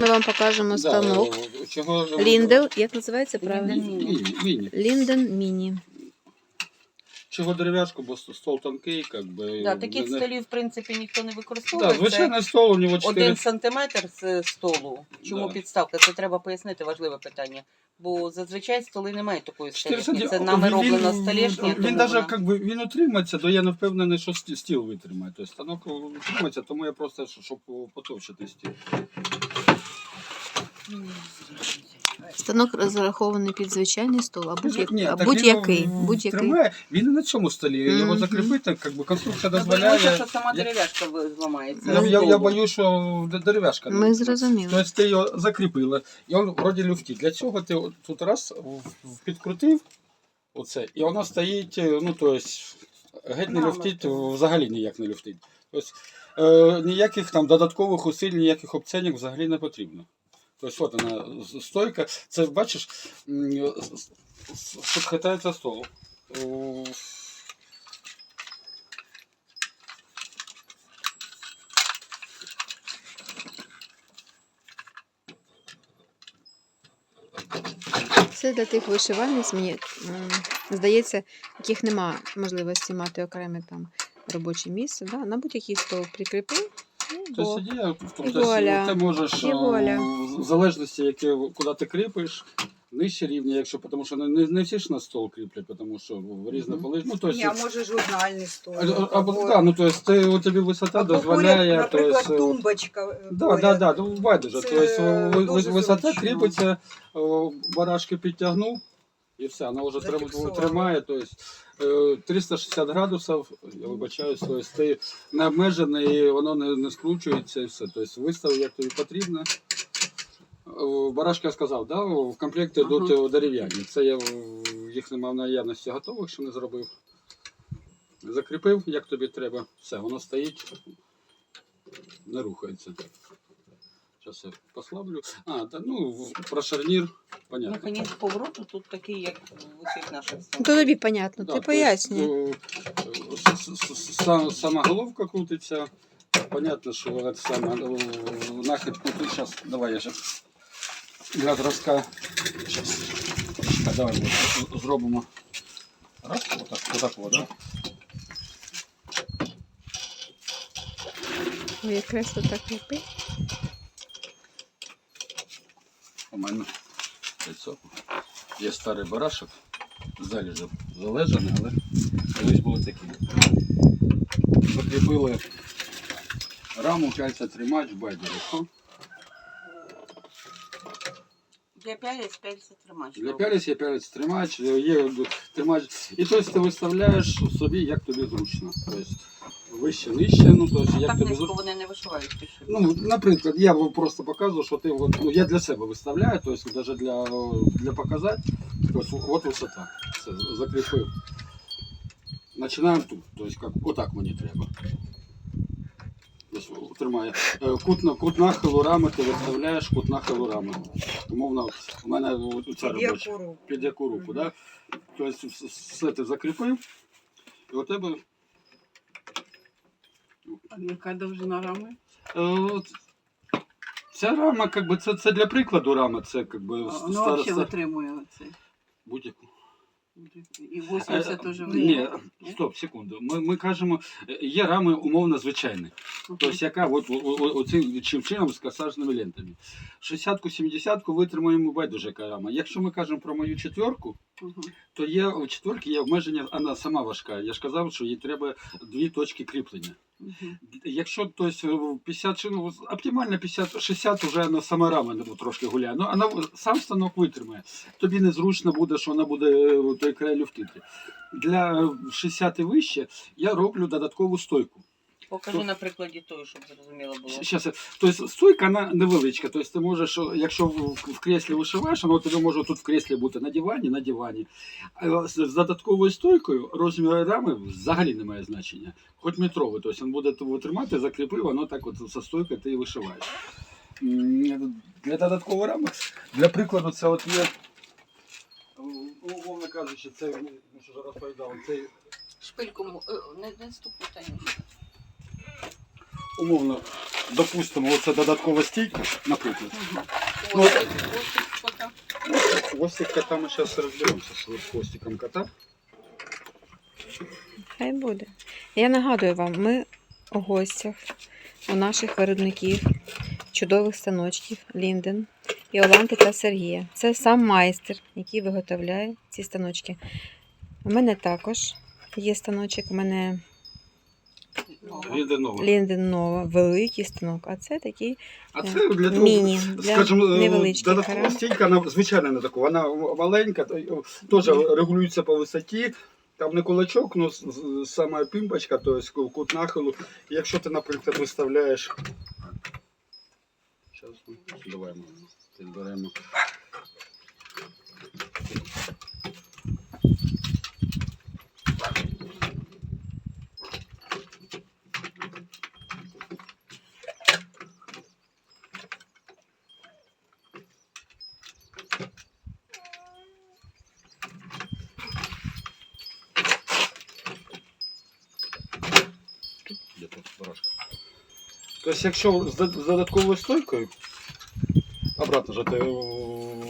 Ми вам покажемо станок. Чого... Ліндел, як називається правильно? Міні. Міні. Лінден Міні. Чого дерев'яшку, бо стол тонкий, як би... Да, таких не- столів, в принципі, ніхто не використовує. Да, звичайний стол, у нього 4... один сантиметр з столу. Чому Да. підставка? Це треба пояснити важливе питання. Бо зазвичай столи не мають такої 4 столішні. Це нами Він- роблена він- столішня. Він тому навіть вона- як би, він утримається, то я не впевнений, що сті- стіл витримає. Тобто станок утримається, тому я просто, щ- щоб потовчити стіл. Станок розрахований під звичайний стол, а будь-який. так будь-який, він його будь-який. Тримає, він і на цьому столі. Його Мгм. закріпити, як би конструкція Ну, дозволяє. боюся, що сама Я- дерев'яшка ви- зламається. Я, Ну, я, я Столу. боюсь, що дерев'яшка. Ми зрозуміли. Тобто ти його закріпила, і він вроді люфтить. Для цього ти от тут раз в- в- підкрутив, оце, і воно стоїть, е, ну тобто, геть не Мама. люфтить, взагалі ніяк не люфтить. Тобто, е, ніяких там додаткових усиль, ніяких обценів взагалі не потрібно. Тобто, от вона стойка. Це бачиш, тут хитається стол. Це для тих вишивальниць, мені здається, яких нема можливості мати окреме там робоче місце. Да? На будь-який стол прикріпив. і Тобто ти можеш І. в залежності, яке, куди ти кріпиш, нижче рівня, якщо тому що не, не всі ж на стол кріплять, тому що в різних коли. Ну, то Ні, а може журнальний стол. а- або, да, ну, то есть, ти, у тебе висота або дозволяє. поряд, то наприклад, есть, е, тумбочка. е, Да, поряд. да, да, ну, байдуже. Це То есть, ви- дуже висота зручно. кріпиться, о, барашки підтягнув, і все, вона вже трим- тримає. То есть, е, 360 градусів, я вибачаюсь, то есть, ти не обмежений, і воно не, не скручується і все. Тобто виставив, як тобі потрібно. О, Барашка сказав, да, в комплекті Ага. йдуть о, дерев'яні. Це я о, їх не мав наявності готових, що не зробив. Закріпив, як тобі треба. Все, воно стоїть, не рухається. Зараз я послаблю. А, та, ну, в- про шарнір, понятно. Механізм повороту тут такий, як висить наша Ну, столова. То тобі понятно, Да, ти то пояснюй. есть, э, с- с- с- сам- Сама головка крутиться. Понятно, що это саме э, нахід крутить. Сейчас, давай я сейчас для зразка. Сейчас. А, давай зробимо. Раз, отак, отак, от, да? Ой, як кресло так кріпить. У мене це є старий барашок. Вже залежаний, але колись були такі. Закріпили раму, кальця тримач, байдуже. О, Для пялець пяльця тримач. Для пялець є пялець тримач, є тримач. І тобто ти виставляєш собі, як тобі зручно. Тобто вище, нижче, ну тобто як Так тобі низько зручно. вони не вишивають пішли. Ну, наприклад, я вам просто показую, що ти от, ну, я для себе виставляю, тобто навіть для, для показати. Тобто, от висота. Все, закріпив. Починаємо тут. Тобто, як, отак мені треба. Тримає. Е, Кут, на- кут нахилу рами ти виставляєш кут нахилу рами. Умовно, у мене ця Під робоча. яку руку? Під яку руку, да? Тобто вс- все ти закріпив, і у тебе Яка довжина рами? Е, от Ця рама, как би, це, це для прикладу рама, це как би, Ну, ста- взагалі ста- витримує оце. будь-яку. І Е, 80 теж Ні, стоп, секунду. Ми, ми кажемо, е, є рами умовно звичайні. Тобто, яка от, оцим чим чином з касажними лентами. 60-ку, 70-ку витримаємо байдуже яка рама. Якщо ми кажемо про мою четверку, то є у четверки є обмеження, вона сама важка. Я ж казав, що їй треба дві точки кріплення. Якщо тобто в 50 ну, оптимально 50, 60 вже на сама рама ну, трошки гуляє. Ну, вона сам станок витримає. Тобі незручно буде, що вона буде е, той край люфтити. Для е, 60 і вище я роблю додаткову стойку. Покажи на прикладі тої, щоб зрозуміло було. Щас, тобто стойка вона невеличка. Тобто ти можеш, якщо в, в креслі вишиваєш, воно тобі може тут в креслі бути на дивані, на дивані. А з, додатковою стойкою розмір рами взагалі не має значення. Хоч метровий, тобто він буде тебе тримати, закріпив, воно так от за стойкою ти і вишиваєш. Для додаткової рами, для прикладу, це от є. ну, Умовно кажучи, це ми ж вже розповідали, це Шпильку е, не, не ступу, Танюш. Умовно допустимо, оце додаткова стійка, наприклад. Ось, ось, що там? Хвостик кота ми зараз розберемося з хвостиком кота. Хай буде. Я нагадую вам, ми у гостях у наших виробників чудових станочків Лінден, Іоланти та Сергія. Це сам майстер, який виготовляє ці станочки. У мене також є станочок, у мене Він нова. Великий станок, а це такий А це для того, міні, для скажімо, е, додаткова стійка, вона звичайно не така. Вона маленька, е, теж регулюється по висоті. Там не кулачок, ну с- с- сама пімпочка, тобто кут нахилу. Якщо ти, наприклад, виставляєш. Зараз ми підберемо. підберемо. Де тут порошка? Тобто, якщо з додатковою стойкою, обратно ж,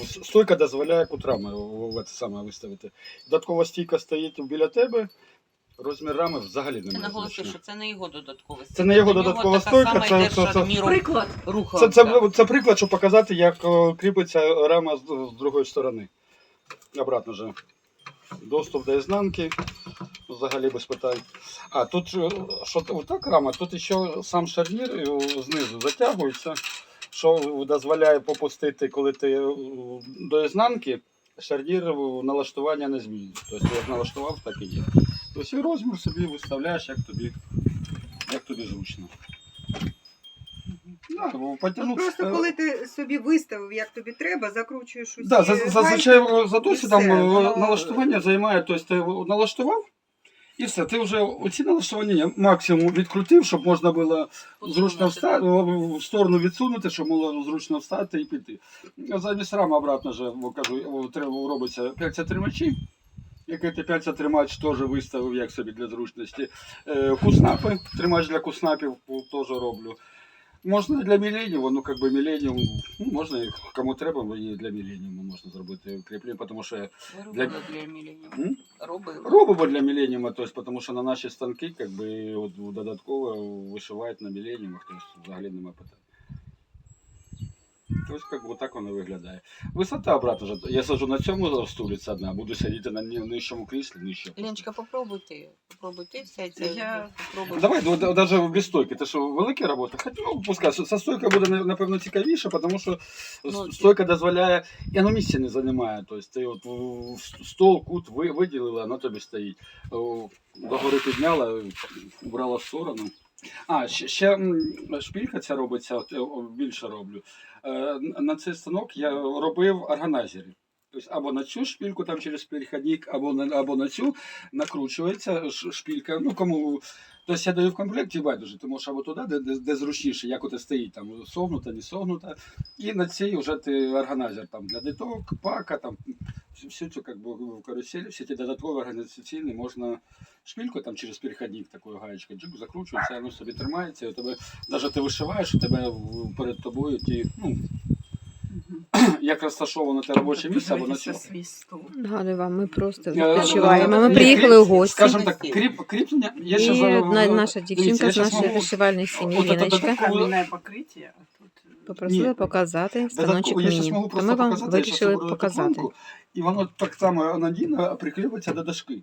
с- стойка дозволяє кутрами це саме виставити. Додаткова стійка стоїть біля тебе, розмір рами взагалі немає. наголосив, значення. що це не його додаткове. Це не його додаткова стойка, це- це- це- шарніром Приклад. Це, рухавця. це, це приклад, щоб показати, як кріпиться рама з, з другої сторони. Обратно же. Доступ до ізнанки. Взагалі без питань. А тут е, що отак рама, тут ще сам шарнір е, знизу затягується, що дозволяє попустити, коли ти е, до ізнанки, шарнір налаштування не змінює. Тобто як налаштував, так і є. Тобто і розмір собі виставляєш, як тобі, як тобі зручно. Да, Ну, потягнув, просто е, коли ти собі виставив, як тобі треба, закручуєш усі Да, за- за- зазвичай е, за досвідом е, налаштування займає, тобто ти налаштував, і все, ти вже оці налаштування максимум відкрутив, щоб можна було зручно встати, в сторону відсунути, щоб було зручно встати і піти. Замість рами обратно вже кажу, треба робиться 5 тримачів. Який ти 5 тримач теж виставив як собі для зручності. Е, Куснапи, тримач для куснапів теж роблю. Можна для міленіуму, ну как би міленіум, ну, можна і кому треба, і для міленіуму можна зробити кріплення, тому що для- робили для Міленіуму? М? Робимо для міленіума, то есть, тому що на наші станки как би, от, додатково вишивають на міленіумах, тобто взагалі немає питань. Ось як би, так воно виглядає. Висота обратно. Я сиджу на цьому стулі це одна, буду сидіти на нижчому кріслі, нижче. Леночка, попробуй ти. Попробуй ти все це. Я- Попробуй. Давай, ну, да- даже без стойки. Це що, велика робота? Хоч, ну, пускай, со стойкою буде, напевно, цікавіше, тому що Ну, стойка дозволяє, і воно місця не займає. Тобто ти от стол, кут виділила, воно тобі стоїть. Догори підняла, убрала в сторону. А, ще, ще шпілька ця робиться, от, я о, більше роблю. Е, На цей станок я робив органайзери. Тобто або на цю шпільку там через перехідник, або на, або на цю накручується шпілька. Ну, кому. Тобто я даю в комплекті байдуже, ти можеш або туди, де, де, де зручніше, як от стоїть, там согнута, не согнута. І на цій вже ти органайзер там для диток, пака, там всю, цю как бы, в каруселі, всі ті додаткові організаційні можна шпільку там через перехідник такою гаєчкою джик, закручується, воно собі тримається, і тебе навіть ти вишиваєш, у тебе перед тобою ті, ну, як розташовано те робоче місце або на цьому. Нагадую вам, ми просто відпочиваємо. Ми приїхали у гості. Скажімо так, кріп, кріплення. Я І ще за- одна наша дивіться, дівчинка я з щас нашої можу- вишивальної сім'ї, От Ліночка, а тут, е, попросила Ні. показати станочок Додатково, я зараз міні. можу То ми вам показати, я щас вирішили оберу показати. І воно так само надійно прикріпиться до дошки.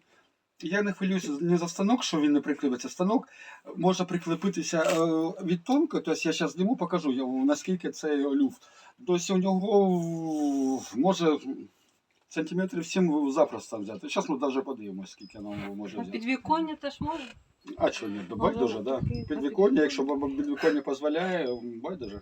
Я не хвилююся не за станок, що він не прикріпиться. Станок може прикріпитися е, від тонко, тобто я зараз зніму, покажу, наскільки це люфт. Тобто у нього може сантиметрів 7 запросто взяти. Зараз ми навіть подивимося, скільки воно може взяти. підвіконня теж може? А що ні, байдуже, да. Підвіконня, якщо підвіконня дозволяє, байдуже.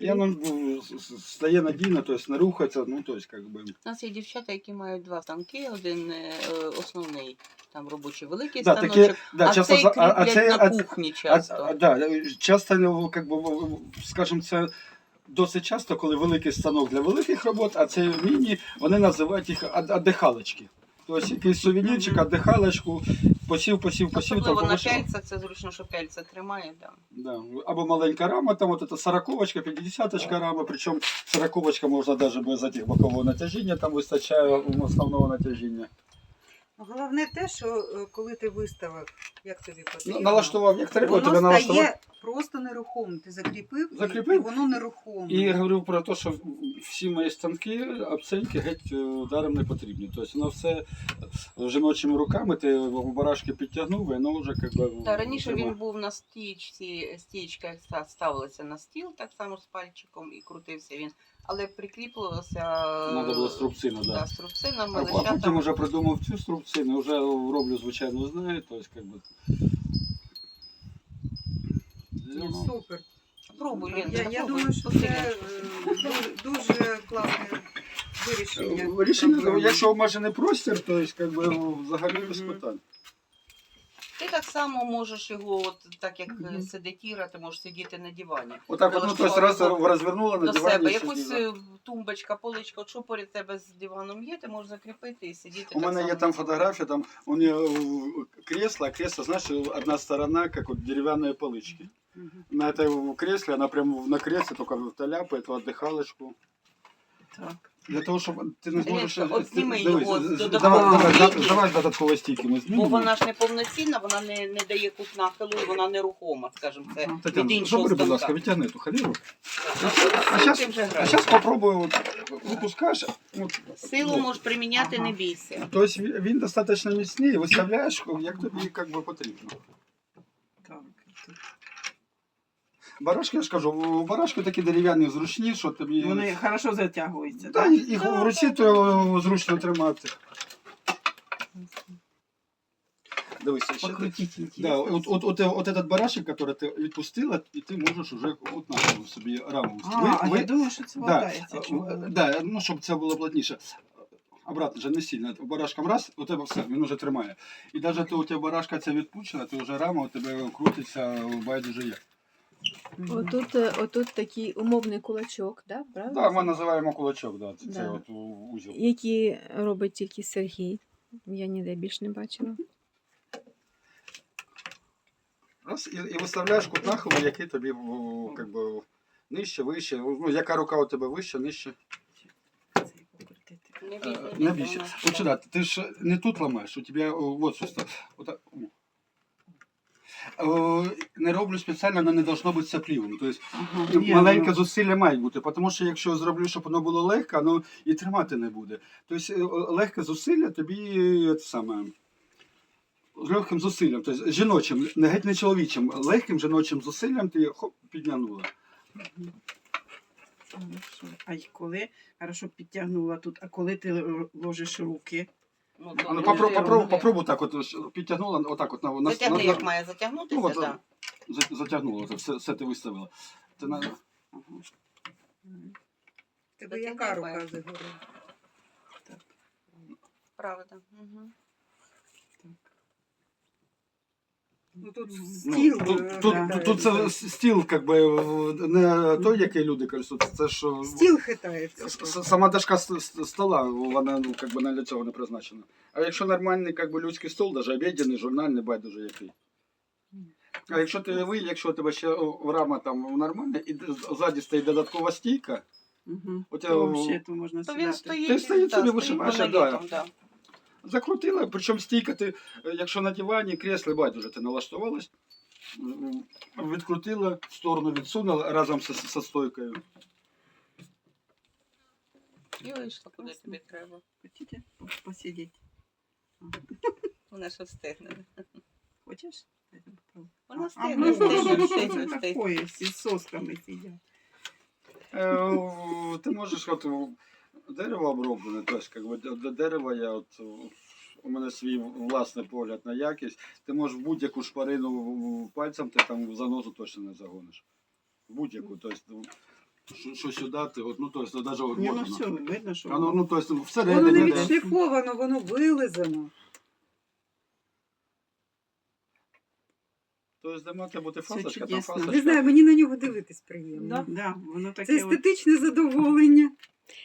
І воно ну, стає надійно, тобто не рухається, ну, тобто, як би. У нас є дівчата, які мають два станки, один е, основний, там робочий великий Да, станочок, таке, да, а часто, цей за- а, а кріплять це, на а, кухні а, часто. а, да, часто, ну, как би, скажімо, це досить часто, коли великий станок для великих робот, а це міні, вони називають їх ад- аддихалочки. Тобто якийсь сувенірчик, отдихалочку, посів, посів, посів, там Особливо на пяльцях, це зручно, що кельце тримає, да. Да. Або маленька рама, там от эта сороковочка, 50 рама, причому сороковочка можна навіть без этих бокового натяжіння, там вистачає основного натяжіння. Головне те, що е, коли ти виставив, як тобі Ну, потрібно, налаштував, як треба, воно тебе налаштував. стає просто нерухомим. Ти закріпив, Закріпив? і воно нерухоме. І я говорив про те, що всі мої станки, обценьки геть е, даром не потрібні. Тобто воно все жіночими руками, ти барашки підтягнув, і воно вже як би. Та раніше він був на стічці, стічка ставилася на стіл, так само з пальчиком і крутився він, але прикріплювався Надо було струбцина, да. да. струбцинами, А, а потім вже придумав цю струбцину, вже роблю звичайно з нею, тобто як би. Ні, Ну, Супер. Пробуй, Лен, Я, я думаю, що це е, дуже, дуже класне вирішення. Е, Рішення, проблеми. якщо обмежений простір, то есть, как би, взагалі без Мгм. питань. Ти так само можеш його, от так як Мгм. mm сидить Іра, ти можеш сидіти на дивані. Отак, от, ну, то есть, раз розвернула на До дивані. себе і якусь сиділа. е, тумбочка, поличка, от що поряд тебе з диваном є, ти можеш закріпити і сидіти. У так мене є само там на дивані. фотографія, там у нее кресло, а кресло, знаешь, одна сторона, как вот деревянные полычки. Мгм. На этой кресле, она прям на кресле только толяпает, отдыхалочку. Так. Для того, щоб ти не зможеш... От ти- зніми дивись, його з з- додаткової давай, давай, давай додаткові стійки ми Бо знімемо. вона ж не повноцінна, вона не, не дає кут нахилу і вона нерухома, скажімо, це від Тетяна, іншого забери, будь ласка, відтягни ту халіру. А а щас- ти вже А граєш. зараз попробую, от, випускаєш. От, Силу ну, можеш приміняти, Ага. не бійся. Тобто він він достатньо міцний, виставляєш, як тобі як би, потрібно. Так. Барашки, я ж кажу, у барашки такі дерев'яні зручні, що тобі. Вони хорошо затягуються. Та, їх в руці то зручно тримати. Дивись, ще, Покрутіть да, от, от, от, от этот барашек, який ти відпустила, і ти можеш уже от на собі раму. А, а я думаю, що це да, болтається. е, да, ну, щоб це було плотніше. Обратно вже не сильно. Барашком раз, у тебе все, він уже тримає. І навіть ти, у тебе барашка ця відпущена, ти вже рама у тебе крутиться байдуже як. Отут, е, отут такий умовний кулачок, да? правильно? Так, ми називаємо кулачок, да, це, це от у- узіл. Які робить тільки Сергій. Я ніде більш не бачила. Раз, і, і виставляєш кут нахилу, який тобі о, как би, нижче, вище. Ну, яка рука у тебе вище, нижче. Не Е, бійся, Не більше. вона- От сюди, ти ж не тут ламаєш, у тебе о, вот що. Отак. О, Не роблю спеціально, воно не должно бути саплівим. Тобто Ага, Ну, маленьке ну, зусилля має бути, тому що якщо зроблю, щоб воно було легке, воно і тримати не буде. Тобто е, легке зусилля тобі е, це саме. З легким зусиллям, тобто жіночим, не геть не чоловічим, легким жіночим зусиллям ти хоп, піднянула. А коли хорошо підтягнула тут, а коли ти ложиш руки? Ну, ну, добре, попробуй, попробуй, попробуй так, от підтягнула, отак от на, на, Затягни, на- як має затягнутися, Ну, от, так. за- затягнула, це все, все ти виставила. Ти на... Тебе яка рука загоріла? Правда. Угу. Ну тут Ну, стіл. тут, е, тут, да, тут це стіл, как би, не той, який люди користуються, це ж е, Стіл хитається. С- Сама дошка с- с- стола, вона ну, как бы, не для цього не призначена. А якщо нормальний как би, людський стол, навіть обідяний, журнальний, байдуже який. А якщо ти ви, якщо у тебе ще о, рама там нормальна, і д- ззаді стоїть додаткова стійка, Угу. От я- То взагалі то можна То він сідати. стоїть, Ти стоїть собі, вишиваєш, а, монолітом, да. Закрутила, причому стійка ти, е, якщо на дивані, кресло, байдуже, ти налаштувалась, відкрутила, в сторону відсунула разом зі, стойкою. І вийшла, куди тобі треба. Хотите посидіти? Вона ще встигне. Хочеш? Вона А, встигне, встигне, встигне, встигне. таке, з сосками сидять. Е, Ти можеш от дерево оброблене, теж как до до дерева я от. У мене свій власний погляд на якість. Ти можеш в будь-яку шпарину пальцем, ти там в занозу точно не загониш. В будь-яку. Тобто, ну, що, що сюди, ти, от, ну, тобто, навіть от Ні, ну можна. все, видно, що А ну, ну, тобто, Воно не відшліфовано, воно вилизано. Тобто, де мати бути фасочка, там фасочка. Не знаю, мені на нього дивитись приємно. Да, воно таке Це от. естетичне задоволення.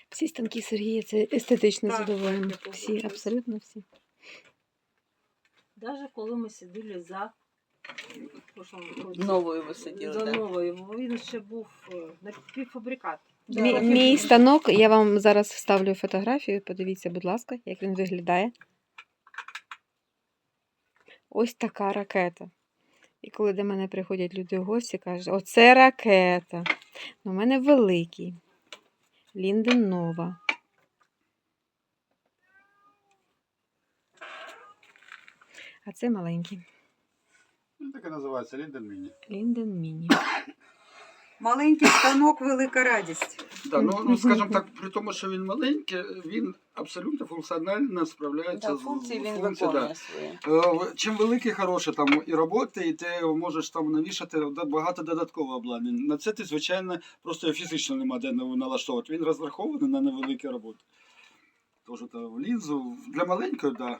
Всі станки Сергія це естетичне Так, задоволення. так, я Всі, погоджуюсь. абсолютно всі. Навіть коли ми сиділи за в прошлому році, Новою ви сиділи, за так. новою, бо він ще був е, напівфабрикат. Мій, мій станок, я вам зараз вставлю фотографію. Подивіться, будь ласка, як він виглядає. Ось така ракета. І коли до мене приходять люди в гості, кажуть, оце ракета. Ну, У мене великий. Лінден Нова. А це маленький. Ну, так і називається Лінден Міні. Лінден Міні. Маленький станок, велика радість. Да, ну, ну скажімо так, при тому, що він маленький, він абсолютно функціонально справляється Да, з функції він функції, да. свої. Е, Чим великий, хороший там і роботи, і ти можеш там навішати багато додаткового обладнання. На це ти, звичайно, просто фізично нема де налаштовувати. Він розрахований на невеликі роботи. Тож то в лінзу для маленької, так. Да.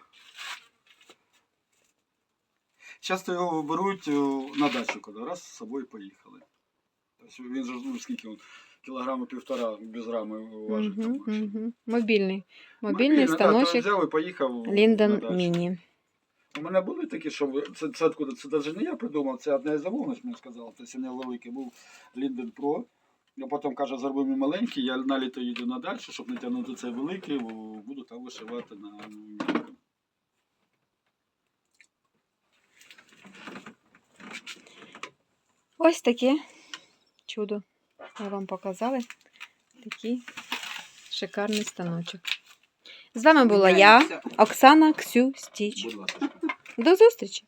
Часто його беруть е, на дачу, коли раз з собою поїхали. Тобто він же ну, скільки він, кілограма півтора без рами важить. Мгм, більше. мгм. Мобільний. Мобільний Мобільно, да, взяв і поїхав Лінден дачу. Міні. У мене були такі, що це, це откуда? Це навіть не я придумав, це одна із замовниць мені сказала. Тобто невеликий був Linden Pro. А потім каже, зроби мій маленький, я на літо їду на дачу, щоб не тягнути цей великий, буду там вишивати на. Ось таке чудо. Ми вам показали такий шикарний станочок. З вами була я, Оксана Ксю Стіч. До зустрічі!